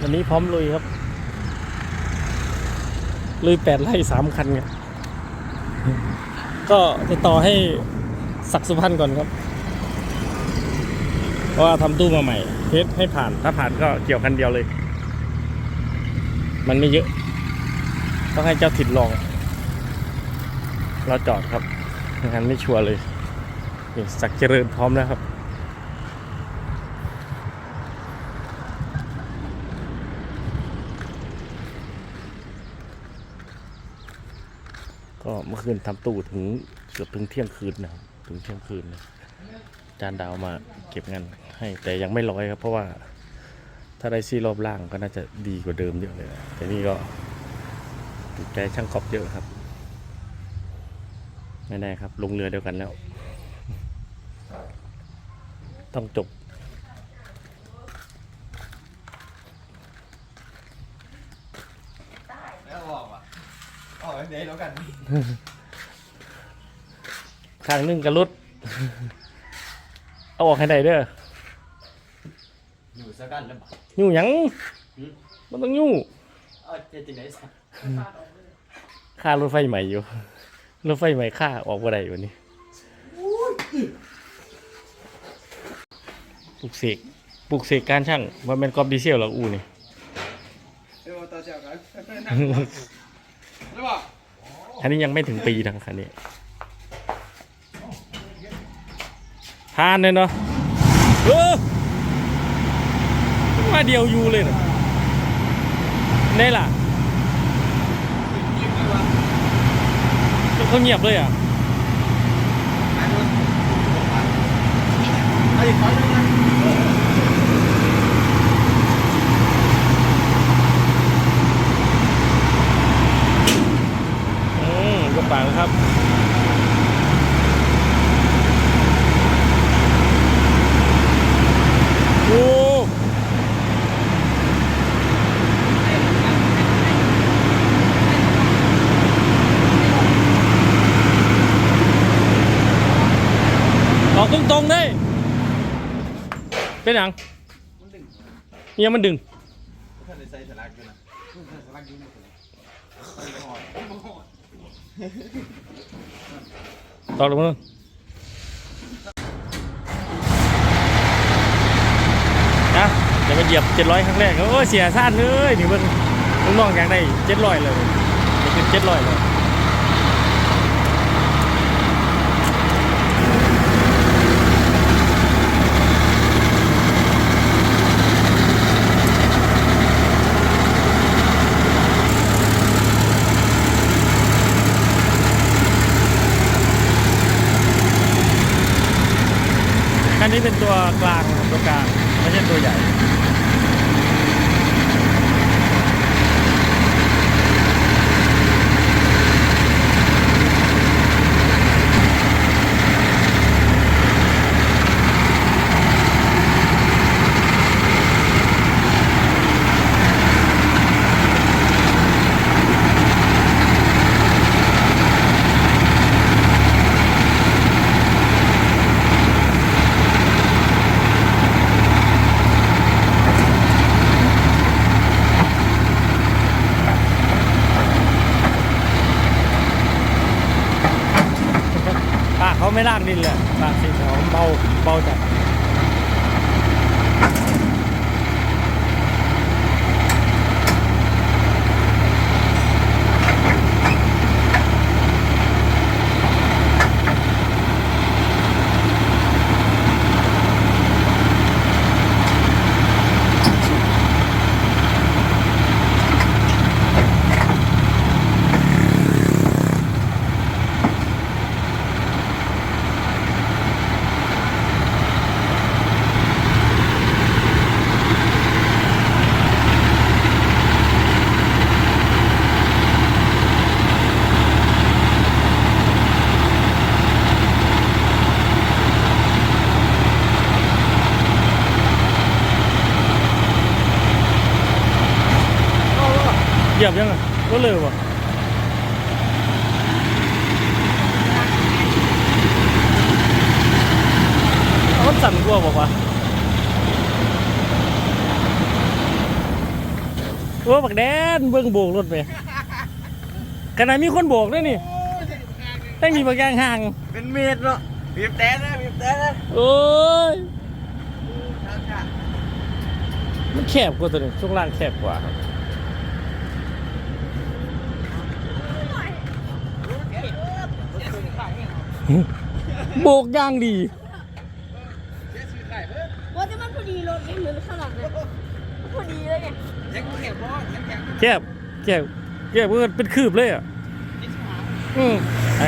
วันนี้พร้อมลุยครับ ลุยแปดไร่สามคันครับก็จะต่อให้ศักสุพรรณก่อนครับ เพราะว่าทำตู้มาใหม่เทสให้ผ่าน ถ้าผ่านก็เกี่ยวคันเดียวเลย มันไม่เยอะ ต้องให้เจ้าถิ่นลอง เราจอดครับม่งั้นไม่ชัวร์เลยนี่สักเจริญพร้อมแล้วครับ ก็เมื่อคืนทำตู้ถึงเกือบถึงเที่ยงคืนนะครับถึงเที่ยงคืนเลยจานดาวมาเก็บเงินให้แต่ยังไม่ร้อยครับ เพราะว่าถ้าได้ซี่รอบล่างก็น่าจะดีกว่าเดิมเยอะเลยนะแต่นี่ก็ถูกใจช่างกอบเยอะครับไม่แน่ครับ ลงเรือเดียวกันแล้ว ต้องจบ แล้วออกอะ ออกเดี๋ยวแล้วกันทางหนึงกับรถเอาออกให้ได้เด้ออยู่สักกันแล้วบ่ ยู่หยังมันต้องยู่เออจะจิไหนสักค่ารถไฟใหม่อยู่ รถไฟใหม่ค่าออกว่าไรวันนี้ปลุกเสกปลุกเสกการช่างว่าเป็นกอบดีเซลหรออูนี่ เดี๋ยวต่อเจ้ากัน อันนี้ยังไม่ถึงปีนะคันนี้ทานเลยเนาะเออมาเดียวอยู่เลยเนะนี่ล่ะเขาเงียบเลยอะ ไอ้ขอยังไง อื มกระปังครับโอ้ออกตรงๆได้ เป็นหยังมันดึงเนี่ยมันดึง ท่านในใส่สลักอยู่นะสลักอยู่ใน ตัวนี้หอดหอดต่อลงมานะเดี๋ยวมาเหยียบเจ็ดร้อยครั้งแรกโอ้เสียซ่านเลยนี่เพิ่งน้องๆอยากได้เจ็ดร้อยเลยจะเป็นเจ็ดร้อยเลย อันนี้เป็นตัวกลางตัวกลางไม่ใช่ตัวใหญ่ ไม่ลากดินเลยปากสีเขาเบาเบาจัด เหยียบยังไงก็เลยวะเอามันสั่นกลัวบอกว่าโอ้บักแดนเบิ่งโบกรถไปขณะมีคนโบกด้วยนี่ตั้งมีบางอย่างห่าง เป็นเมตรเนาะบีบแต่นะบีบแต่นะโอ้ยทางค่ะมันแคบกว่าตัวนี้ช่วงล่างแคบกว่าครับ โบกย่างดีว่าจะมันพอดีรถนี่เหมือนข้างหลังนะพอดีเลยไงแก็บแข็งแคบแคบแคบเพื่อนเป็นคืบเลยอะอืมไอ